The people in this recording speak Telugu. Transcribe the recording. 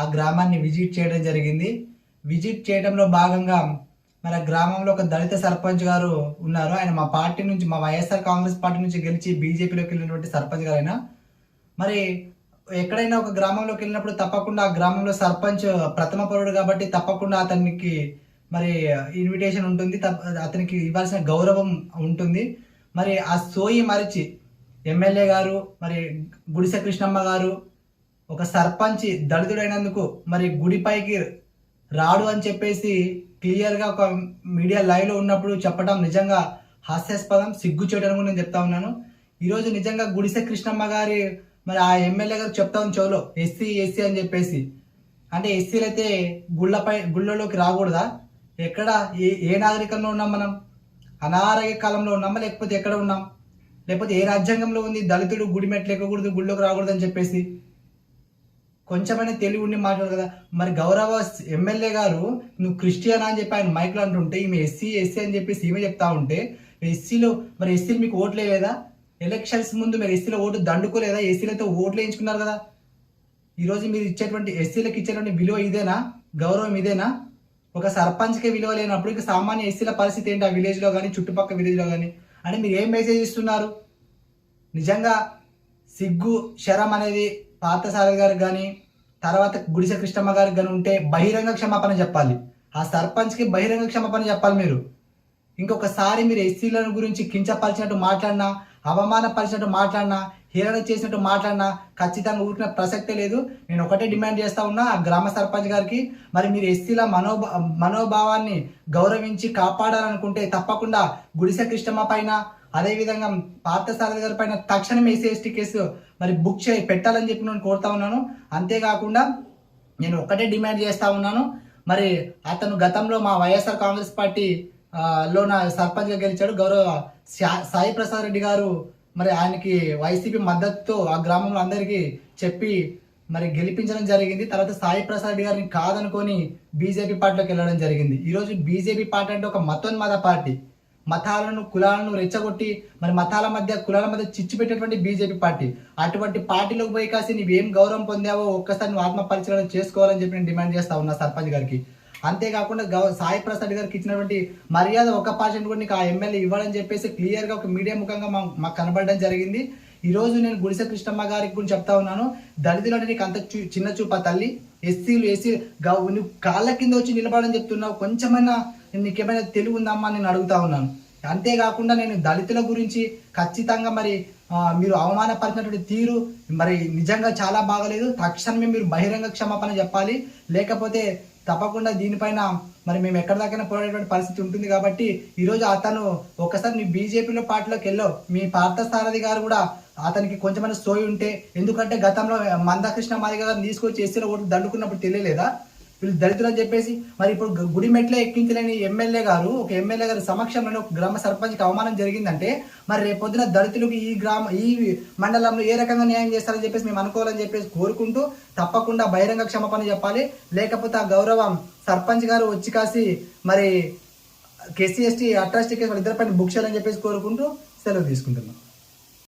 ఆ గ్రామాన్ని విజిట్ చేయడం జరిగింది. విజిట్ చేయడంలో భాగంగా మన గ్రామంలో ఒక దళిత సర్పంచ్ గారు ఉన్నారు. ఆయన మా పార్టీ నుంచి మా వైఎస్ఆర్ కాంగ్రెస్ పార్టీ నుంచి గెలిచి బీజేపీలోకి వెళ్ళినటువంటి సర్పంచ్ గారు ఆయన. మరి ఎక్కడైనా ఒక గ్రామంలోకి వెళ్ళినప్పుడు తప్పకుండా ఆ గ్రామంలో సర్పంచ్ ప్రథమ పౌరుడు కాబట్టి తప్పకుండా అతనికి మరి ఇన్విటేషన్ ఉంటుంది. అతనికి ఇవ్వాల్సిన గౌరవం ఉంటుంది. మరి ఆ సోయి మరిచి ఎమ్మెల్యే గారు మరి గుడిసె కృష్ణమ్మ గారు ఒక సర్పంచ్ దళితుడైనందుకు మరి గుడిపైకి రాడు అని చెప్పేసి క్లియర్గా ఒక మీడియా లైవ్లో ఉన్నప్పుడు చెప్పడం నిజంగా హాస్యాస్పదం సిగ్గు చేయడం కూడా నేను చెప్తా ఉన్నాను. ఈరోజు నిజంగా గుడిసె కృష్ణమ్మ గారి మరి ఆ ఎమ్మెల్యే గారు చెప్తా ఉంది చెవులో ఎస్సీ ఎస్సీ అని చెప్పేసి. అంటే ఎస్సీలు అయితే గుళ్ళపై గుళ్ళలోకి రాకూడదా? ఎక్కడ ఏ ఏ నాగరికంలో ఉన్నాం మనం? అనారోగ్య కాలంలో ఉన్నామా? లేకపోతే ఎక్కడ ఉన్నాం? లేకపోతే ఏ రాజ్యాంగంలో ఉంది దళితుడు గుడి మెట్లు ఎక్కకూడదు గుళ్ళోకి రాకూడదు అని చెప్పేసి? కొంచెమైనా తెలివి ఉండి మాట్లాడు కదా. మరి గౌరవ ఎమ్మెల్యే గారు నువ్వు క్రిస్టియన్ అని చెప్పి ఆయన మైక్లో అంటుంటే ఈమె ఎస్సీ ఎస్సీ అని చెప్పేసి ఈమె చెప్తా ఉంటే ఎస్సీలో మరి ఎస్సీలు మీకు ఓట్లే లేదా ఎలక్షన్స్ ముందు మీరు ఎస్సీలో ఓటు దండుకోలేదా? ఎస్సీలతో ఓట్లు వేయించుకున్నారు కదా. ఈరోజు మీరు ఇచ్చేటువంటి ఎస్సీలకు ఇచ్చేటువంటి విలువ ఇదేనా? గౌరవం ఇదేనా? ఒక సర్పంచ్కే విలువ లేనప్పుడు ఇక సామాన్య ఎస్సీల పరిస్థితి ఏంటి? ఆ విలేజ్లో కానీ చుట్టుపక్కల విలేజ్లో కానీ అని మీరు ఏం మెసేజ్ ఇస్తున్నారు? నిజంగా సిగ్గు శరం అనేది పార్థసారథి గారికి కానీ తర్వాత గుడిసె కృష్ణమ్మ గారికి కానీ ఉంటే బహిరంగ క్షమాపణ చెప్పాలి. ఆ సర్పంచ్కి బహిరంగ క్షమాపణ చెప్పాలి మీరు. ఇంకొకసారి మీరు ఎస్సీలను గురించి కించపరిచినట్టు మాట్లాడినా అవమానపరిచినట్టు మాట్లాడినా హీరణ చేసినట్టు మాట్లాడినా ఖచ్చితంగా ఊరికిన ప్రసక్తే లేదు. నేను ఒకటే డిమాండ్ చేస్తా ఉన్నా ఆ గ్రామ సర్పంచ్ గారికి. మరి మీరు ఎస్సీల మనోభా మనోభావాన్ని గౌరవించి కాపాడాలనుకుంటే తప్పకుండా గుడిసె కృష్ణమ్మ పైన అదేవిధంగా పార్థసారథి గారి పైన తక్షణమే ఎస్సీ కేసు మరి బుక్ చేయి పెట్టాలని చెప్పి నేను కోరుతా ఉన్నాను. అంతేకాకుండా నేను ఒకటే డిమాండ్ చేస్తా ఉన్నాను. మరి అతను గతంలో మా వైఎస్ఆర్ కాంగ్రెస్ పార్టీ లోన లో నా సర్పంచ్గా గెలిచాడు. గౌరవ శా- సాయి ప్రసాద్ రెడ్డి గారు మరి ఆయనకి వైసీపీ మద్దతుతో ఆ గ్రామంలో అందరికీ చెప్పి మరి గెలిపించడం జరిగింది. తర్వాత సాయి ప్రసాద్ రెడ్డి గారిని కాదనుకొని బీజేపీ పార్టీలోకి వెళ్ళడం జరిగింది. ఈరోజు బీజేపీ పార్టీ అంటే ఒక మతోన్మాద పార్టీ. మతాలను కులాలను రెచ్చగొట్టి మరి మతాల మధ్య కులాల మధ్య చిచ్చు పెట్టేటువంటి బీజేపీ పార్టీ. అటువంటి పార్టీలోకి పోయి కాసి నువ్వేం గౌరవం పొందావో ఒక్కసారి నువ్వు ఆత్మ చేసుకోవాలని చెప్పి నేను డిమాండ్ చేస్తా ఉన్నా సర్పంచ్ గారికి. అంతేకాకుండా గౌ- సాయి ప్రసాద్ గారికి ఇచ్చినటువంటి మర్యాద ఒక పర్సెంట్ కూడా నీకు ఆ ఎమ్మెల్యే ఇవ్వాలని చెప్పేసి క్లియర్గా ఒక మీడియా ముఖంగా మా- మాకు కనబడడం జరిగింది. ఈ రోజు నేను గుడిసె కృష్ణమ్మ గారికి గురించి చెప్తా ఉన్నాను. దళితులు అంటే నీకు అంత చూ- చిన్న చూప తల్లి. ఎస్సీలు ఎస్సీ గౌ- నువ్వు కాళ్ళ కింద వచ్చి నిలబడని చెప్తున్నావు. కొంచెమైనా నేను నీకేమైనా తెలివి ఉందమ్మా నేను అడుగుతా ఉన్నాను. అంతేకాకుండా నేను దళితుల గురించి ఖచ్చితంగా మరి మీరు అవమానపరిచినటువంటి తీరు మరి నిజంగా చాలా బాగలేదు. తక్షణమే మీరు బహిరంగ క్షమాపణ చెప్పాలి. లేకపోతే తప్పకుండా దీనిపైన మరి మేము ఎక్కడ దాకైనా పోరాడేటువంటి పరిస్థితి ఉంటుంది కాబట్టి ఈరోజు అతను ఒకసారి నీ బీజేపీలో పార్టీలోకి వెళ్ళో మీ పార్థసారథి గారు కూడా అతనికి కొంచెమైనా సోయి ఉంటే ఎందుకంటే గతంలో మందకృష్ణ మాదిగ గారిని తీసుకొచ్చి ఎస్సీలో ఓట్లు దండుకున్నప్పుడు తెలియలేదా? వీళ్ళు దళితులు అని చెప్పేసి మరి ఇప్పుడు గుడి మెట్లే ఎక్కించలేని ఎమ్మెల్యే గారు ఒక ఎమ్మెల్యే గారు సమక్షంలో ఒక గ్రామ సర్పంచ్కి అవమానం జరిగిందంటే మరి రేపొద్దున దళితులకు ఈ గ్రామ ఈ మండలంలో ఏ రకంగా న్యాయం చేస్తారని చెప్పేసి మేము అనుకోవాలని చెప్పేసి కోరుకుంటూ తప్పకుండా బహిరంగ క్షమాపణ చెప్పాలి. లేకపోతే ఆ గౌరవం సర్పంచ్ గారు వచ్చి కాసి మరి కేసీ ఎస్టీ అట్రాసిటీ కేసు వాళ్ళిద్దరిపైన బుక్ చేయాలని చెప్పేసి కోరుకుంటూ సెలవు తీసుకుంటున్నాం.